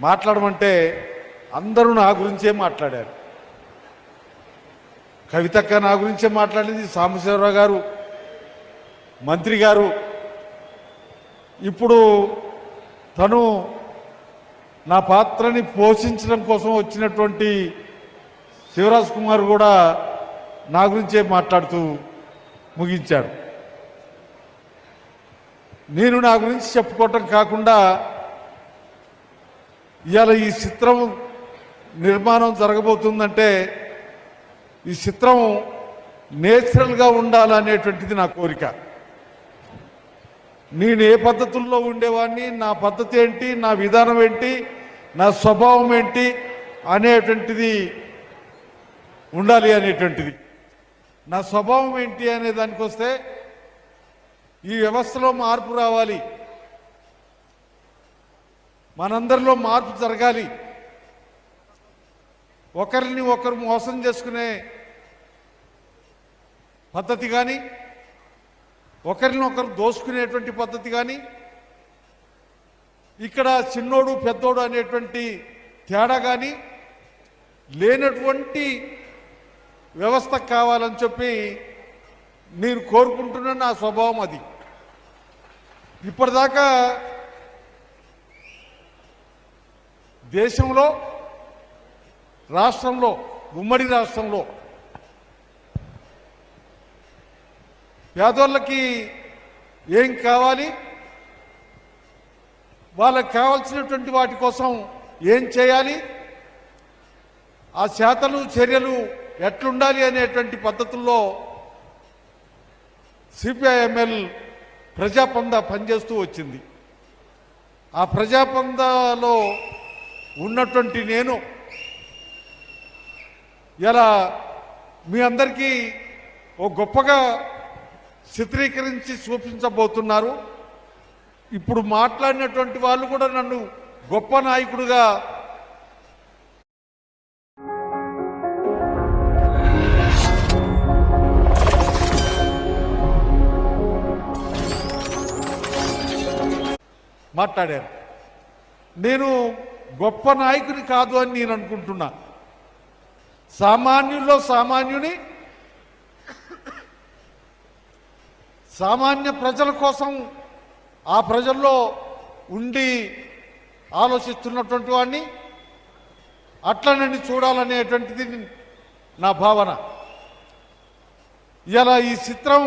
మాట్లాడమంటే అందరూ నా గురించే మాట్లాడారు. కవితక్క నా గురించే మాట్లాడింది సాంబశివరావు గారు మంత్రి గారు. ఇప్పుడు తను నా పాత్రని పోషించడం కోసం వచ్చినటువంటి శివరాజ్ కుమార్ కూడా నా గురించే మాట్లాడుతూ ముగించాడు. నేను నా గురించి చెప్పుకోవటం కాకుండా ఇవాళ ఈ చిత్రం నిర్మాణం జరగబోతుందంటే ఈ చిత్రం నేచురల్గా ఉండాలనేటువంటిది నా కోరిక. నేను ఏ పద్ధతుల్లో ఉండేవాడిని నా పద్ధతి ఏంటి నా విధానం ఏంటి నా స్వభావం ఏంటి అనేటువంటిది ఉండాలి అనేటువంటిది. నా స్వభావం ఏంటి అనే దానికి వస్తే ఈ వ్యవస్థలో మార్పు రావాలి. మనందరిలో మార్పు జరగాలి. ఒకరిని ఒకరు మోసం చేసుకునే పద్ధతి కానీ ఒకరిని ఒకరు దోసుకునేటువంటి పద్ధతి కానీ ఇక్కడ చిన్నోడు పెద్దోడు అనేటువంటి తేడా కానీ లేనటువంటి వ్యవస్థ కావాలని చెప్పి నేను కోరుకుంటున్న నా స్వభావం అది. ఇప్పటిదాకా దేశంలో రాష్ట్రంలో ఉమ్మడి రాష్ట్రంలో పేదోళ్ళకి ఏం కావాలి? వాళ్ళకి కావాల్సినటువంటి వాటి కోసం ఏం చేయాలి? ఆ శాతలు చర్యలు ఎట్లుండాలి అనేటువంటి పద్ధతుల్లో సిపిఐఎంఎల్ ప్రజాపంద పనిచేస్తూ వచ్చింది. ఆ ప్రజాపందలో ఉన్నటువంటి నేను. ఇలా మీ అందరికీ ఓ గొప్పగా చిత్రీకరించి చూపించబోతున్నారు. ఇప్పుడు మాట్లాడినటువంటి వాళ్ళు కూడా నన్ను గొప్ప నాయకుడిగా మాట్లాడారు. నేను గొప్ప నాయకుని కాదు అని నేను అనుకుంటున్నా. సామాన్యుల్లో సామాన్యుని సామాన్య ప్రజల కోసం ఆ ప్రజల్లో ఉండి ఆలోచిస్తున్నటువంటి వాడిని అట్లనని చూడాలనేటువంటిది నా భావన. ఇలా ఈ చిత్రం